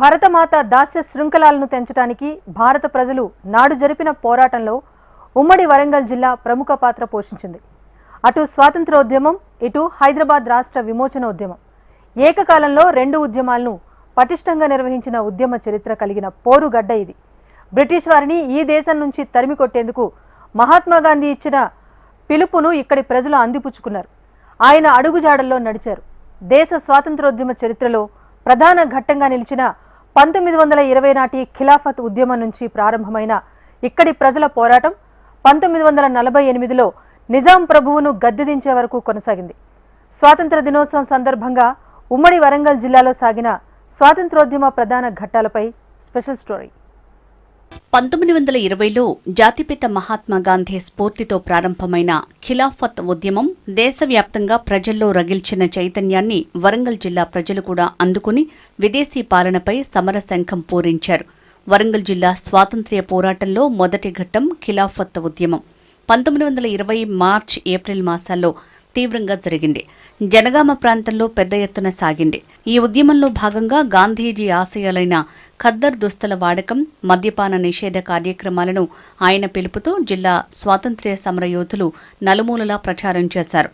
భరతమాత దాస్య శృంఖలాలను తెంచడానికి భారత ప్రజలు నాడు జరిపిన పోరాటంలో ఉమ్మడి వరంగల్ జిల్లా ప్రముఖ పాత్ర పోషించింది. అటు స్వాతంత్రోద్యమం ఇటు హైదరాబాద్ రాష్ట్ర విమోచన ఉద్యమం ఏకకాలంలో రెండు ఉద్యమాలను పటిష్టంగా నిర్వహించిన ఉద్యమ చరిత్ర కలిగిన పోరుగడ్డ ఇది. బ్రిటిష్ వారిని ఈ దేశం నుంచి తరిమి కొట్టేందుకు మహాత్మాగాంధీ ఇచ్చిన పిలుపును ఇక్కడి ప్రజలు అందిపుచ్చుకున్నారు. ఆయన అడుగుజాడల్లో నడిచారు. దేశ స్వాతంత్రోద్యమ చరిత్రలో ప్రధాన ఘట్టంగా నిలిచిన పంతొమ్మిది వందల ఇరవై నాటి ఖిలాఫత్ ఉద్యమం నుంచి ప్రారంభమైన ఇక్కడి ప్రజల పోరాటం పంతొమ్మిది వందల నలభై ఎనిమిదిలో నిజాం ప్రభువును గద్దెదించే వరకు కొనసాగింది. స్వాతంత్ర దినోత్సవం సందర్భంగా ఉమ్మడి వరంగల్ జిల్లాలో సాగిన స్వాతంత్రోద్యమ ప్రధాన ఘట్టాలపై స్పెషల్ స్టోరీ. పంతొమ్మిది వందల ఇరవైలో జాతిపిత మహాత్మా గాంధీ స్ఫూర్తితో ప్రారంభమైన ఖిలాఫత్ ఉద్యమం దేశవ్యాప్తంగా ప్రజల్లో రగిల్చిన చైతన్యాన్ని వరంగల్ జిల్లా ప్రజలు కూడా అందుకుని విదేశీ పాలనపై సమరశంఖం పూరించారు. వరంగల్ జిల్లా స్వాతంత్ర్య పోరాటంలో మొదటి ఘట్టం ఖిలాఫత్ ఉద్యమం. పంతొమ్మిది వందల ఇరవై మార్చ్ ఏప్రిల్ మాసాల్లో తీవ్రంగా జరిగింది. జనగామ ప్రాంతంలో పెద్ద ఎత్తున సాగింది. ఈ ఉద్యమంలో భాగంగా గాంధీజీ ఆశయాలైన ఖద్దర్ దుస్తుల వాడకం మద్యపాన నిషేధ కార్యక్రమాలను ఆయన పిలుపుతో జిల్లా స్వాతంత్ర్య సమర యోధులు నలుమూలలా ప్రచారం చేశారు.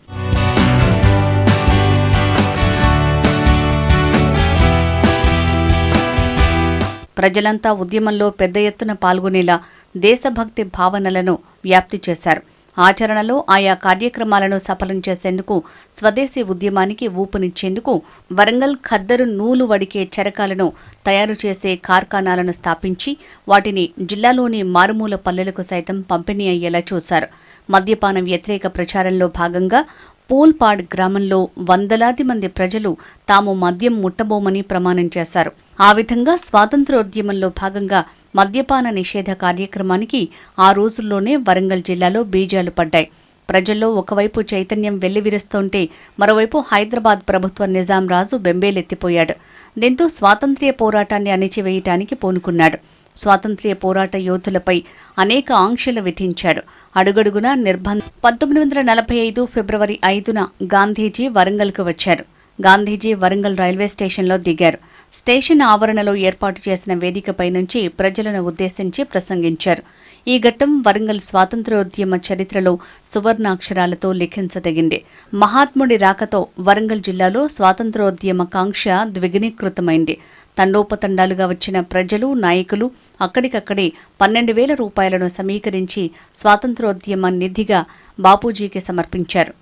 ప్రజలంతా ఉద్యమంలో పెద్ద ఎత్తున పాల్గొనేలా దేశభక్తి భావనలను వ్యాప్తి చేశారు. ఆచరణలో ఆయా కార్యక్రమాలను సఫలం చేసేందుకు స్వదేశీ ఉద్యమానికి ఊపునిచ్చేందుకు వరంగల్ ఖద్దరు నూలు వడికే చరకాలను తయారు చేసే కార్ఖానాలను స్థాపించి వాటిని జిల్లాలోని మారుమూల పల్లెలకు సైతం పంపిణీ అయ్యేలా చూశారు. మద్యపాన వ్యతిరేక ప్రచారంలో భాగంగా పూల్పాడ్ గ్రామంలో వందలాది మంది ప్రజలు తాము మద్యం ముట్టబోమని ప్రమాణం చేశారు. ఆ విధంగా స్వాతంత్ర్యోద్యమంలో భాగంగా మద్యపాన నిషేధ కార్యక్రమానికి ఆ రోజుల్లోనే వరంగల్ జిల్లాలో బీజాలు పడ్డాయి. ప్రజల్లో ఒకవైపు చైతన్యం వెల్లివిరుస్తుంటే మరోవైపు హైదరాబాద్ ప్రభుత్వ నిజాం రాజు బెంబేలెత్తిపోయాడు. దీంతో స్వాతంత్ర్య పోరాటాన్ని అణిచివేయటానికి పూనుకున్నాడు. స్వాతంత్ర్య పోరాట యోధులపై అనేక ఆంక్షలు విధించాడు. అడుగడుగునా నిర్బంధ పంతొమ్మిది వందల నలభై ఐదు ఫిబ్రవరి ఐదున గాంధీజీ వరంగల్కు వచ్చారు. గాంధీజీ వరంగల్ రైల్వే స్టేషన్లో దిగారు. స్టేషన్ ఆవరణలో ఏర్పాటు చేసిన వేదికపై నుంచి ప్రజలను ఉద్దేశించి ప్రసంగించారు. ఈ ఘట్టం వరంగల్ స్వాతంత్ర్యోద్యమ చరిత్రలో సువర్ణాక్షరాలతో లిఖించదగింది. మహాత్ముడి రాకతో వరంగల్ జిల్లాలో స్వాతంత్ర్యోద్యమ కాంక్ష ద్విగుణీకృతమైంది. తండోపతండాలుగా వచ్చిన ప్రజలు నాయకులు అక్కడికక్కడే పన్నెండు వేల రూపాయలను సమీకరించి స్వాతంత్ర్యోద్యమ నిధిగా బాపూజీకి సమర్పించారు.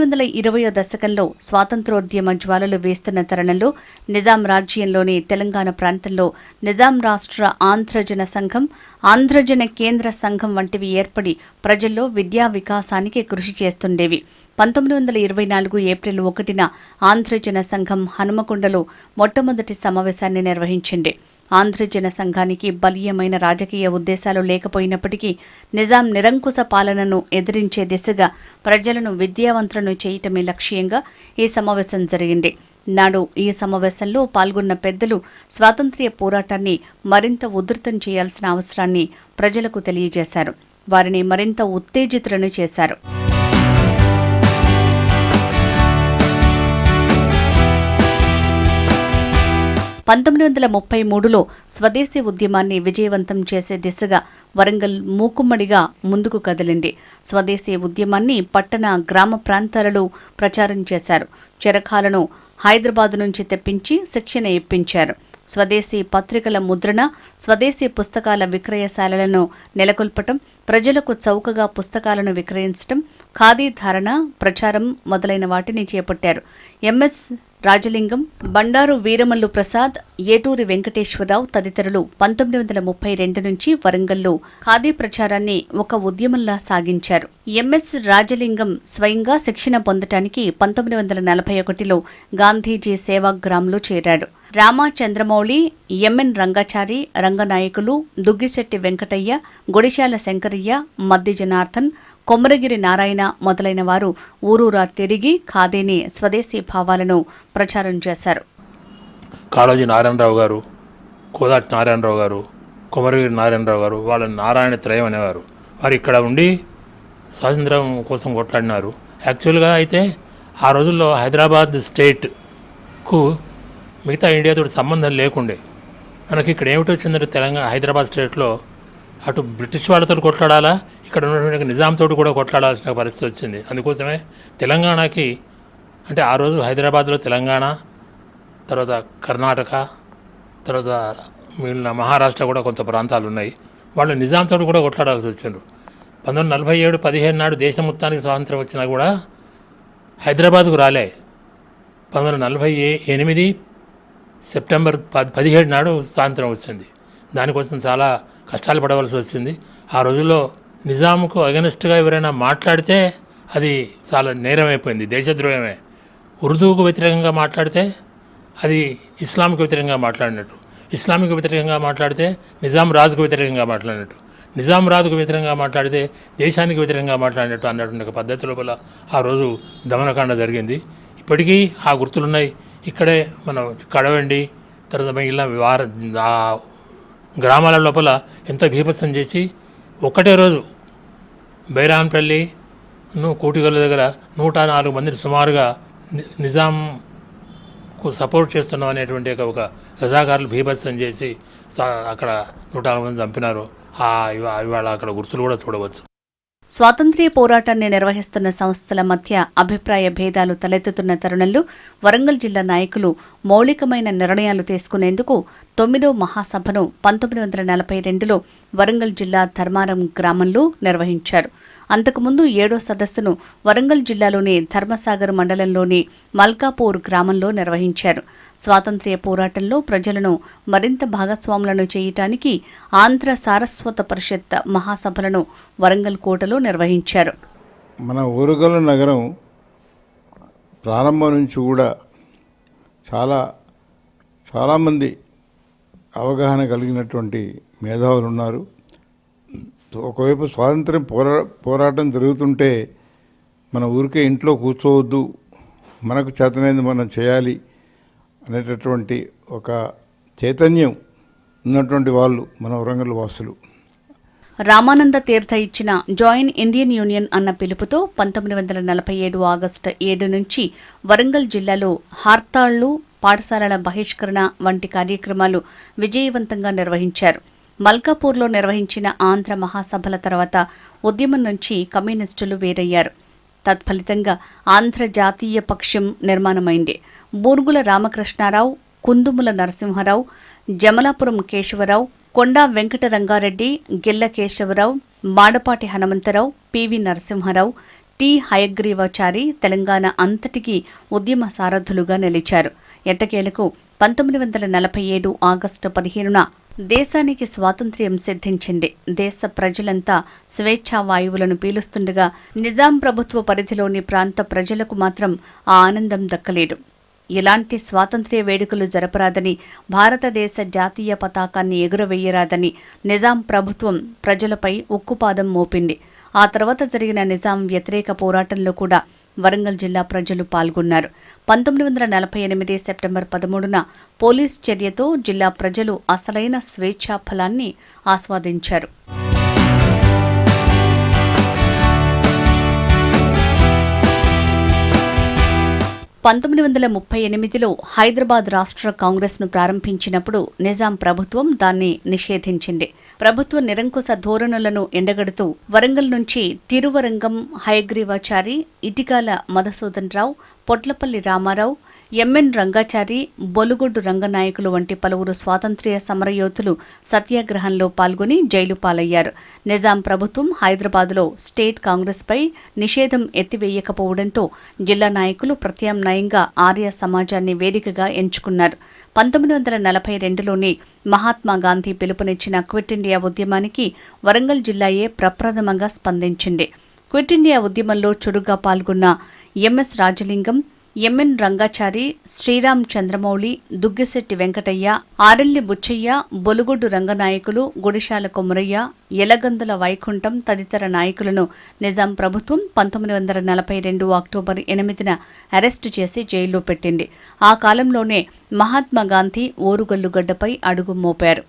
పంతొమ్మిది వందల ఇరవయో దశకంలో స్వాతంత్రోద్యమ జ్వాలలు వేస్తున్న తరుణంలో నిజాం రాజ్యంలోని తెలంగాణ ప్రాంతంలో నిజాం రాష్ట్ర ఆంధ్రజన సంఘం ఆంధ్రజన కేంద్ర సంఘం వంటివి ఏర్పడి ప్రజల్లో విద్యా వికాసానికి కృషి చేస్తుండేవి. పంతొమ్మిది వందల ఇరవై నాలుగు ఏప్రిల్ ఒకటిన ఆంధ్రజన సంఘం హనుమకొండలో మొట్టమొదటి సమావేశాన్ని నిర్వహించింది. ఆంధ్రజన సంఘానికి బలీయమైన రాజకీయ ఉద్దేశాలు లేకపోయినప్పటికీ నిజాం నిరంకుశ పాలనను ఎదిరించే దిశగా ప్రజలను విద్యావంతులను చేయటమే లక్ష్యంగా ఈ సమావేశం జరిగింది. నాడు ఈ సమావేశంలో పాల్గొన్న పెద్దలు స్వాతంత్ర్య పోరాటాన్ని మరింత ఉధృతం చేయాల్సిన అవసరాన్ని ప్రజలకు తెలియజేశారు. వారిని మరింత ఉత్తేజితులను చేశారు. పంతొమ్మిది వందల ముప్పై మూడులో స్వదేశీ ఉద్యమాన్ని విజయవంతం చేసే దిశగా వరంగల్ మూకుమ్మడిగా ముందుకు కదిలింది. స్వదేశీ ఉద్యమాన్ని పట్టణ గ్రామ ప్రాంతాలలో ప్రచారం చేశారు. చరఖాలను హైదరాబాద్ నుంచి తెప్పించి శిక్షణ ఇప్పించారు. స్వదేశీ పత్రికల ముద్రణ స్వదేశీ పుస్తకాల విక్రయశాలలను నెలకొల్పటం ప్రజలకు చౌకగా పుస్తకాలను విక్రయించటం ఖాదీ ధారణ ప్రచారం మొదలైన వాటిని చేపట్టారు. ఎంఎస్ రాజలింగం బండారు వీరమల్లు ప్రసాద్ ఏటూరి వెంకటేశ్వరరావు తదితరులు పంతొమ్మిది వందల ముప్పై రెండు నుంచి వరంగల్లో ఖాదీ ప్రచారాన్ని ఒక ఉద్యమంలా సాగించారు. ఎంఎస్ రాజలింగం స్వయంగా శిక్షణ పొందటానికి పంతొమ్మిది వందల నలభై ఒకటిలో గాంధీజీ సేవాగ్రామ్లో చేరాడు. రామాచంద్రమౌళి ఎంఎన్ రంగాచారి రంగనాయకులు దుగ్గిశెట్టి వెంకటయ్య గుడిశాల శంకరయ్య మద్ది జనార్దన్ కొమరగిరి నారాయణ మొదలైన వారు ఊరూరా తిరిగి ఖాదీని స్వదేశీ భావాలను ప్రచారం చేశారు. కాళోజీ నారాయణరావు గారు కోదాటి నారాయణరావు గారు కొమరగిరి నారాయణరావు గారు వాళ్ళ నారాయణ త్రయం అనేవారు. వారు ఇక్కడ ఉండి స్వాతంత్రం కోసం కొట్లాడినారు. యాక్చువల్గా అయితే ఆ రోజుల్లో హైదరాబాద్ స్టేట్కు మిగతా ఇండియాతో సంబంధం లేకుండే. మనకి ఇక్కడ ఏమిటి వచ్చిందంటే తెలంగాణ హైదరాబాద్ స్టేట్లో అటు బ్రిటిష్ వాళ్ళతో కొట్లాడాలా ఇక్కడ ఉన్నటువంటి నిజాంతో కూడా కొట్లాడాల్సిన పరిస్థితి వచ్చింది. అందుకోసమే తెలంగాణకి అంటే ఆ రోజు హైదరాబాద్లో తెలంగాణ తర్వాత కర్ణాటక తర్వాత మిగిలిన మహారాష్ట్ర కూడా కొంత ప్రాంతాలు ఉన్నాయి. వాళ్ళు నిజాంతో కూడా కొట్లాడాల్సి వచ్చిండ్రు. పంతొమ్మిది నలభై ఏడు పదిహేను నాడు దేశం మొత్తానికి స్వాతంత్రం వచ్చినా కూడా హైదరాబాద్కు రాలే. పంతొమ్మిది వందల నలభై ఏ- ఎనిమిది సెప్టెంబర్ పది పదిహేడు నాడు స్వాతంత్రం వచ్చింది. దానికోసం చాలా కష్టాలు పడవలసి వచ్చింది. ఆ రోజుల్లో నిజాంకు అగెనిస్ట్గా ఎవరైనా మాట్లాడితే అది చాలా నేరం అయిపోయింది దేశద్రోహమే. ఉర్దూకు వ్యతిరేకంగా మాట్లాడితే అది ఇస్లాంకు వ్యతిరేకంగా మాట్లాడినట్టు. ఇస్లామిక్ వ్యతిరేకంగా మాట్లాడితే నిజాం రాజుకు వ్యతిరేకంగా మాట్లాడినట్టు. నిజాం రాజుకు వ్యతిరేకంగా మాట్లాడితే దేశానికి వ్యతిరేకంగా మాట్లాడినట్టు అన్నటువంటి ఒక పద్ధతి లోపల ఆ రోజు దమనకాండ జరిగింది. ఇప్పటికీ ఆ గుర్తులున్నాయి. ఇక్కడే మనం కడవండి తర్వాత మిగిలిన వార గ్రామాల లోపల ఎంతో భీభత్సం చేసి ఒక్కటే రోజు బైరాన్పల్లి ను కూటిగల్ల దగ్గర నూట నాలుగు మందిని సుమారుగా ని- నిజాంకు సపోర్ట్ చేస్తున్నాం అనేటువంటి ఒక- రజాకారులు భీభత్సం చేసి అక్కడ నూట నాలుగు మంది చంపినారు. ఆ ఇవా- ఇవాళ అక్కడ గుర్తులు కూడా చూడవచ్చు. స్వాతంత్ర్య పోరాటాన్ని నిర్వహిస్తున్న సంస్థల మధ్య అభిప్రాయ భేదాలు తలెత్తుతున్న తరుణంలో వరంగల్ జిల్లా నాయకులు మౌలికమైన నిర్ణయాలు తీసుకునేందుకు తొమ్మిదో మహాసభను పంతొమ్మిది వందల నలభై రెండులో వరంగల్ జిల్లా ధర్మారం గ్రామంలో నిర్వహించారు. అంతకుముందు ఏడో సదస్సును వరంగల్ జిల్లాలోని ధర్మసాగర్ మండలంలోని మల్కాపూర్ గ్రామంలో నిర్వహించారు. స్వాతంత్ర్య పోరాటంలో ప్రజలను మరింత భాగస్వాములను చేయటానికి ఆంధ్ర సారస్వత పరిషత్ మహాసభలను వరంగల్ కోటలో నిర్వహించారు. మన ఓరుగల నగరం ప్రారంభం నుంచి కూడా చాలా చాలామంది అవగాహన కలిగినటువంటి మేధావులు ఉన్నారు. ఒకవైపు స్వాతంత్రం పోరా పోరాటం జరుగుతుంటే మన ఊరికే ఇంట్లో కూర్చోవద్దు మనకు చేతనైంది మనం చేయాలి అనేటటువంటి ఒక చైతన్యం ఉన్నటువంటి వాళ్ళు మన వరంగల్ వాసులు. రామానంద తీర్థ ఇచ్చిన జాయిన్ ఇండియన్ యూనియన్ అన్న పిలుపుతో పంతొమ్మిది వందల నలభై ఏడు ఆగస్టు ఏడు నుంచి వరంగల్ జిల్లాలో హార్తాళ్ళు పాఠశాలల బహిష్కరణ వంటి కార్యక్రమాలు విజయవంతంగా నిర్వహించారు. మల్కాపూర్లో నిర్వహించిన ఆంధ్ర మహాసభల తర్వాత ఉద్యమం నుంచి కమ్యూనిస్టులు వేరయ్యారు. తత్ఫలితంగా ఆంధ్ర జాతీయ పక్షం నిర్మాణమైంది. బూర్గుల రామకృష్ణారావు కుందుముల నరసింహారావు జమలాపురం కేశవరావు కొండా వెంకటరంగారెడ్డి గిల్ల కేశవరావు మాడపాటి హనుమంతరావు పివి నరసింహారావు టి హయగ్రీవాచారి తెలంగాణ అంతటికీ ఉద్యమ సారథులుగా నిలిచారు. ఎట్టకేలకు పంతొమ్మిది వందల నలభై ఏడు ఆగస్టు పదిహేనున దేశానికి స్వాతంత్ర్యం సిద్ధించింది. దేశ ప్రజలంతా స్వేచ్ఛా వాయువులను పీలుస్తుండగా నిజాం ప్రభుత్వ పరిధిలోని ప్రాంత ప్రజలకు మాత్రం ఆ ఆనందం దక్కలేదు. ఇలాంటి స్వాతంత్ర్య వేడుకలు జరపరాదని భారతదేశ జాతీయ పతాకాన్ని ఎగురవేయరాదని నిజాం ప్రభుత్వం ప్రజలపై ఉక్కుపాదం మోపింది. ఆ తర్వాత జరిగిన నిజాం వ్యతిరేక పోరాటంలో కూడా వరంగల్ జిల్లా ప్రజలు పాల్గొన్నారు. పంతొమ్మిది వందల నలభై ఎనిమిది సెప్టెంబర్ పదమూడున పోలీస్ చర్యతో జిల్లా ప్రజలు అసలైన స్వేచ్ఛా ఫలాన్ని ఆస్వాదించారు. పంతొమ్మిది వందల ముప్పై ఎనిమిదిలో హైదరాబాద్ రాష్ట్ర కాంగ్రెస్ను ప్రారంభించినప్పుడు నిజాం ప్రభుత్వం దాన్ని నిషేధించింది. ప్రభుత్వ నిరంకుశ ధోరణులను ఎండగడుతూ వరంగల్ నుంచి తిరువరంగం హయగ్రీవాచారి ఇటికాల మధుసూదన్ రావు పొట్లపల్లి రామారావు ఎంఎన్ రంగాచారి బొలుగొడ్డు రంగనాయకులు వంటి పలువురు స్వాతంత్ర్య సమరయోధులు సత్యాగ్రహంలో పాల్గొని జైలు పాలయ్యారు. నిజాం ప్రభుత్వం హైదరాబాద్లో స్టేట్ కాంగ్రెస్పై నిషేధం ఎత్తివేయకపోవడంతో జిల్లా నాయకులు ప్రత్యామ్నాయంగా ఆర్య సమాజాన్ని వేదికగా ఎంచుకున్నారు. పంతొమ్మిది వందల నలభై రెండులోనే మహాత్మా గాంధీ పిలుపునిచ్చిన క్విట్ ఇండియా ఉద్యమానికి వరంగల్ జిల్లాయే ప్రప్రథమంగా స్పందించింది. క్విట్ ఇండియా ఉద్యమంలో చురుగ్గా పాల్గొన్న M S Rajalingam M N Rangachari Sriram Chandramouli Duggishetti Venkataiah Arelli Buchaiah Bolugoddu Ranganayakulu Gudishala Komuraiah Elagandula Vaikuntham తదితర నాయకులను నిజాం ప్రభుత్వం పంతొమ్మిది వందల నలభై రెండు అక్టోబర్ ఎనిమిదిన అరెస్టు చేసి జైల్లో పెట్టింది. ఆ కాలంలోనే మహాత్మా గాంధీ ఓరుగల్లుగడ్డపై అడుగు మోపారు.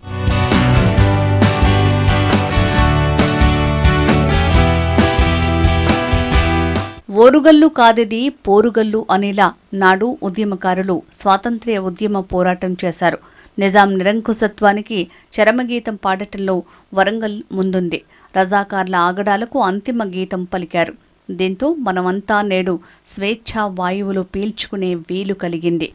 ఓరుగల్లు కాదది పోరుగల్లు అనేలా నాడు ఉద్యమకారులు స్వాతంత్ర్య ఉద్యమ పోరాటం చేశారు. నిజాం నిరంకుశత్వానికి చరమగీతం పాడటంలో వరంగల్ ముందుంది. రజాకార్ల ఆగడాలకు అంతిమ గీతం పలికారు. దీంతో మనమంతా నేడు స్వేచ్ఛా వాయువులు పీల్చుకునే వీలు కలిగింది.